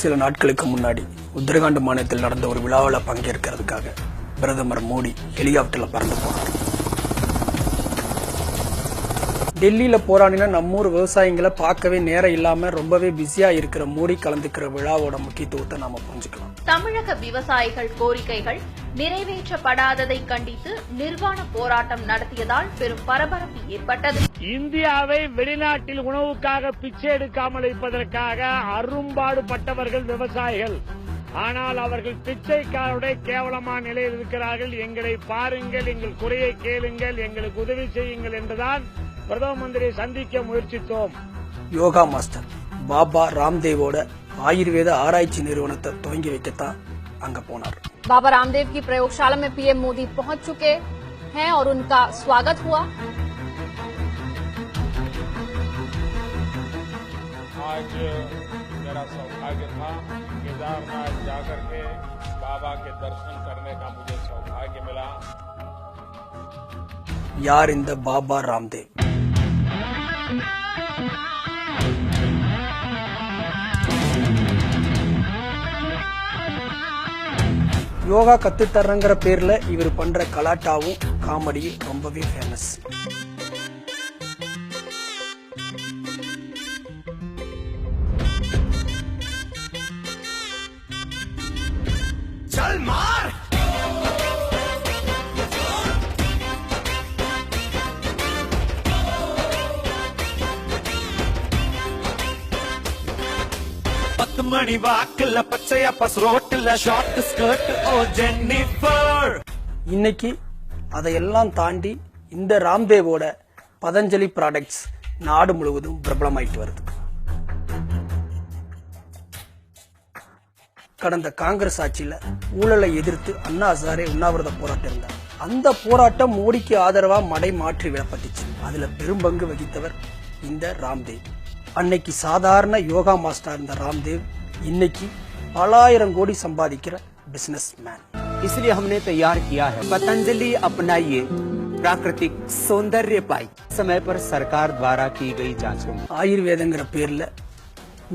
சில நாட்களுக்கு முன்னாடி உத்தரகாண்ட் மாநிலத்தில் நடந்த ஒரு விழாவில் பங்கேற்கிறதுக்காக பிரதமர் மோடி ஹெலிகாப்டரில் பறந்து போனார். டெல்லியில போராடின நம்மூர் விவசாயிகளை பார்க்கவே நேரம் இல்லாம ரொம்பவே பிஸியா இருக்கிற மோடி கலந்துக்கிற விழாவோட முக்கியத்துவத்தை நாம புரிஞ்சுக்கலாம். தமிழக விவசாயிகள் கோரிக்கைகள் நிறைவேற்றப்படாததை கண்டித்து நிர்வாண போராட்டம் நடத்தியதால் பெரும் பரபரப்பு ஏற்பட்டது. இந்தியாவை வெளிநாட்டில் உணவுக்காக பிச்சை எடுக்காமல் இருப்பதற்காக அரும்பாடுபட்டவர்கள் விவசாயிகள். ஆனால் அவர்கள் பிச்சைக்காரருடைய கேவலமான நிலையில் இருக்கிறார்கள். எங்களை பாருங்கள் எங்கள் குறையை கேளுங்கள் எங்களுக்கு உதவி செய்யுங்கள் என்றுதான் பிரதம மந்திரியை சந்திக்க முயற்சித்தோம் யோகா மாஸ்டர் பாபா ராம்தேவோட ஆயுர்வேத ஆராய்ச்சி நிறுவனத்தை துவங்கி வைக்கத்தான் அங்க போனார் बाबा रामदेव की प्रयोगशाला में पीएम मोदी पहुंच चुके हैं और उनका स्वागत हुआ आज मेरा सौभाग्य था केदारनाथ जाकर के बाबा के दर्शन करने का मुझे सौभाग्य मिला யார் இந்த பாபா ராம்தேவ் யோகா கத்து தர்றங்கிற பேர்ல இவர் பண்ற கலாட்டாவும் காமெடியும் ரொம்பவே ஃபேமஸ் பத்து மணி வாக்குல பச்சையா பஸ் ரோட்டுல ஷார்ட் ஸ்கர்ட் ஓ ஜென்னிஃபர். இன்னைக்கு அதையெல்லாம் தாண்டி இந்த ராம்தேவோட பதஞ்சலி ப்ராடக்ட்ஸ் நாடு முழுவதும் பிரபலமாயிட்டு வருது. கடந்த காங்கிரஸ் ஆட்சியில ஊழலை எதிர்த்து அண்ணா ஹசாரே உண்ணாவிரத போராட்டம் இருந்தார். அந்த போராட்டம் மோடிக்கு ஆதரவா மடை மாற்றி விடப்பட்டுச்சு. அதுல பெரும்பங்கு வகித்தவர் இந்த ராம்தேவ். அன்னைக்கு சாதாரண யோகா மாஸ்டர் இருந்த ராம்தேவ் இன்னைக்கு பலாயிரம் கோடி சம்பாதிக்கிற பிசினஸ் மேன் इसलिए हमने तैयार किया है पतंजलि अपनाइए प्राकृतिक सौंदर्य पाई समय पर सरकार द्वारा की गई जांचों में ஆயுர்வேதங்கிற பேர்ல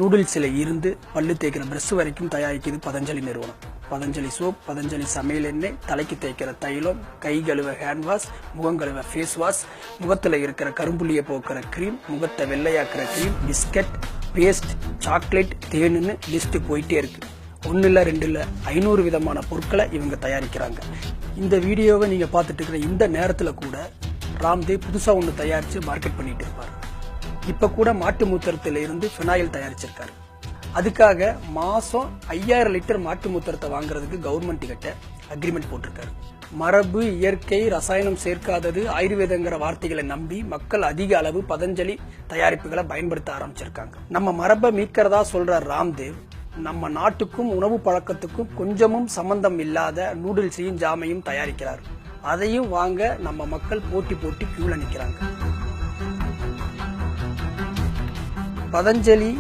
நூடுல்ஸ்ல இருந்து பல்லு தேய்க்கிற பிரஷ் வரைக்கும் தயாரிக்குது பதஞ்சலி நிறுவனம் பதஞ்சலி சோப் பதஞ்சலி சமையல் எண்ணெய் தலைக்கு தேய்க்கிற தைலம் கை கழுவ ஹேண்ட் வாஷ் முகம் கழுவ ஃபேஸ் வாஷ் முகத்தில் இருக்கிற கரும்புள்ளியை போக்குற க்ரீம் முகத்தை வெள்ளையாக்குற க்ரீம் பிஸ்கட் பேஸ்ட் சாக்லேட் தேனுன்னு லிஸ்ட்டு போயிட்டே இருக்கு. ஒன்னு இல்லை ரெண்டு இல்லை ஐநூறு விதமான பொருட்களை இவங்க தயாரிக்கிறாங்க. இந்த வீடியோவை நீங்கள் பார்த்துட்டு இருக்கிற இந்த நேரத்தில் கூட ராம்தேவ் புதுசாக ஒன்னு தயாரித்து மார்க்கெட் பண்ணிட்டு இருப்பார். இப்போ கூட மாட்டு மூத்திரத்தில் இருந்து ஃபினாயில் தயாரிச்சிருக்காரு. அதுக்காக மாசம் ஐயாயிரம் லிட்டர் மாட்டு மூத்திரத்தை வாங்குறதுக்கு கவர்மெண்ட் கிட்ட அக்ரிமெண்ட் போட்டிருக்காரு. மரபு இயற்கை ரசாயனம் சேர்க்காதது ஆயுர்வேதங்கிற வார்த்தைகளை நம்பி மக்கள் அதிக அளவு பதஞ்சலி தயாரிப்புகளை பயன்படுத்த ஆரம்பிச்சிருக்காங்க. நம்ம மரபை மீட்கிறதா சொல்ற ராம்தேவ் நம்ம நாட்டுக்கும் உணவு பழக்கத்துக்கும் கொஞ்சமும் சம்பந்தம் இல்லாத நூடுல்ஸையும் ஜாமையும் தயாரிக்கிறார். அதையும் வாங்க நம்ம மக்கள் போட்டி போட்டி கியூல நிற்கிறாங்க பதஞ்சலி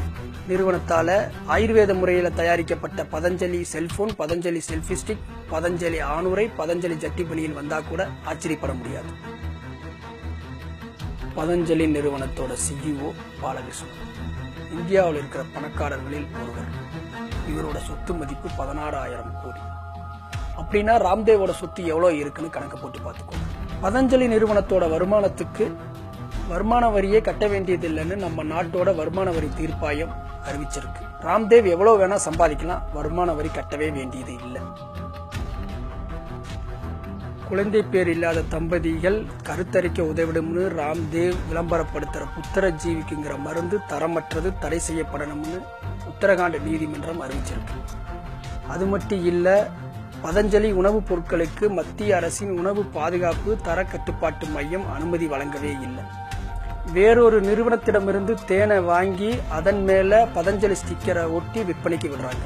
நிறுவனத்தால ஆயுர்வேத முறையில தயாரிக்கப்பட்ட Patanjali cellphone Patanjali selfie stick Patanjali ஆணுரை Patanjali ஜட்டிபணியில் வந்தா கூட ஆச்சரியப்பட முடியாது. பதஞ்சலி நிறுவனத்தோட சிஇஓ பாலகிருஷ்ணன். இந்தியாவில் இருக்கிற பணக்காரர்களில் ஒருவர். இவரோட சொத்து மதிப்பு பதினாறாயிரம் கோடி. அப்படின்னா ராம்தேவோட சொத்து எவ்வளவு இருக்குன்னு கணக்கு போட்டு பார்த்துக்கோ பதஞ்சலி நிறுவனத்தோட வருமானத்துக்கு வருமான வரியே கட்ட வேண்டியதில்லைன்னு நம்ம நாட்டோட வருமான வரி தீர்ப்பாயம் அறிவிச்சிருக்கு. ராம்தேவ் எவ்வளவு வேணா சம்பாதிக்கலாம் வருமான வரி கட்டவே வேண்டியது இல்லை. குழந்தை பேர் இல்லாத தம்பதிகள் கருத்தரிக்க உதவிடும்னு ராம்தேவ் விளம்பரப்படுத்துகிற புத்திர ஜீவிக்குங்கிற மருந்து தரமற்றது தடை செய்யப்படணும்னு உத்தரகாண்ட் நீதிமன்றம் அறிவிச்சிருக்கு. அது மட்டும் இல்லை பதஞ்சலி உணவுப் பொருட்களுக்கு மத்திய அரசின் உணவு பாதுகாப்பு தர கட்டுப்பாட்டு மையம் அனுமதி வழங்கவே இல்லை. வேறொரு நிறுவனத்திடமிருந்து தேனை வாங்கி அதன் மேலே பதஞ்சலி ஸ்டிக்கரை ஒட்டி விற்பனைக்கு விடுறாங்க.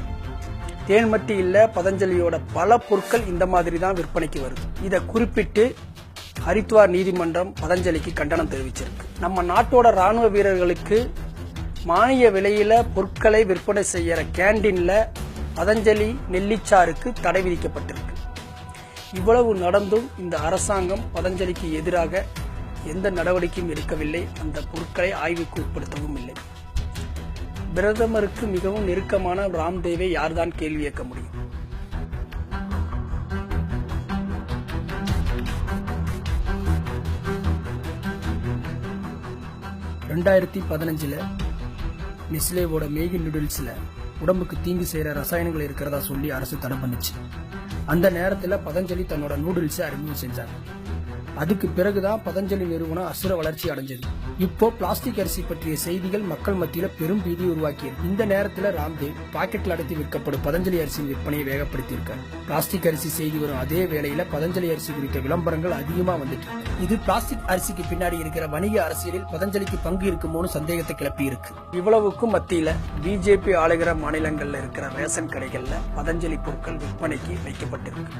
தேன் மட்டும் இல்லை பதஞ்சலியோட பல பொருட்கள் இந்த மாதிரி தான் விற்பனைக்கு வருது. இதை குறிப்பிட்டு ஹரித்வார் நீதிமன்றம் பதஞ்சலிக்கு கண்டனம் தெரிவிச்சிருக்கு. நம்ம நாட்டோட ராணுவ வீரர்களுக்கு மானிய விலையில பொருட்களை விற்பனை செய்யற கேண்டீன்ல பதஞ்சலி நெல்லிச்சாருக்கு தடை விதிக்கப்பட்டிருக்கு. இவ்வளவு நடந்தும் இந்த அரசாங்கம் பதஞ்சலிக்கு எதிராக எந்த நடவடிக்கையும் எடுக்கவில்லை. அந்த பொருட்களை ஆய்வுக்கு உட்படுத்தவும் இல்லை. பிரதமருக்கு மிகவும் நெருக்கமான ராம்தேவை யார்தான் கேள்வி கேட்க முடியும்? ரெண்டாயிரத்தி பதினஞ்சில் நெஸ்லேவோட மேகி நூடுல்ஸ்ல உடம்புக்கு தீங்கு செய்யற ரசாயனங்கள் இருக்கிறதா சொல்லி அரசு தடை பண்ணுச்சு. அந்த நேரத்துல பதஞ்சலி தன்னோட நூடுல்ஸை அறிமுகம் செஞ்சாங்க. அதுக்கு பிறகுதான் பதஞ்சலி நிறுவனம் அசுர வளர்ச்சி அடைஞ்சது. இப்போ பிளாஸ்டிக் அரிசி பற்றிய செய்திகள் மக்கள் மத்தியில பெரும் பீதி உருவாக்கியது. இந்த நேரத்துல ராம்தேவ் பாக்கெட்ல அடைத்து விற்கப்படும் பதஞ்சலி அரிசியின் விற்பனையை வேகப்படுத்தியிருக்காரு. பிளாஸ்டிக் அரிசி செய்தி வரும் அதே வேளையில பதஞ்சலி அரிசி குறித்த விளம்பரங்கள் அதிகமா வந்துட்டு இது பிளாஸ்டிக் அரிசிக்கு பின்னாடி இருக்கிற வணிக அரசியலில் பதஞ்சலிக்கு பங்கு இருக்குமோன்னு சந்தேகத்தை கிளப்பி இருக்கு. இவ்வளவுக்கும் மத்தியில பிஜேபி ஆளுகிற மாநிலங்கள்ல இருக்கிற ரேஷன் கடைகள்ல பதஞ்சலி பொருட்கள் விற்பனைக்கு வைக்கப்பட்டிருக்கு.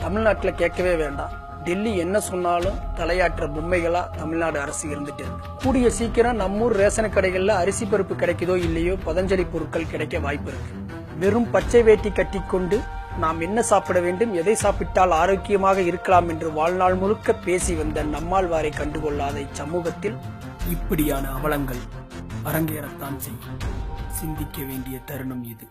தமிழ்நாட்டுல கேட்கவே வேண்டாம். டெல்லி என்ன சொன்னாலும் தலையாற்ற பொம்மைகளா தமிழ்நாடு அரசு இருந்துட்டு இருக்கு. கூடிய சீக்கிரம் நம்மூர் ரேஷன் கடைகள்ல அரிசி பருப்பு கிடைக்குதோ இல்லையோ பதஞ்சலி பொருட்கள் கிடைக்க வாய்ப்பு இருக்கு. வெறும் பச்சை வேட்டி கட்டிக்கொண்டு நாம் என்ன சாப்பிட வேண்டும் எதை சாப்பிட்டால் ஆரோக்கியமாக இருக்கலாம் என்று வாழ்நாள் முழுக்க பேசி வந்த நம்மாழ்வாரை கண்டுகொள்ளாத இச்சமூகத்தில் இப்படியான அவலங்கள் அரங்கேறத்தான் செய்யும். சிந்திக்க வேண்டிய தருணம் இது.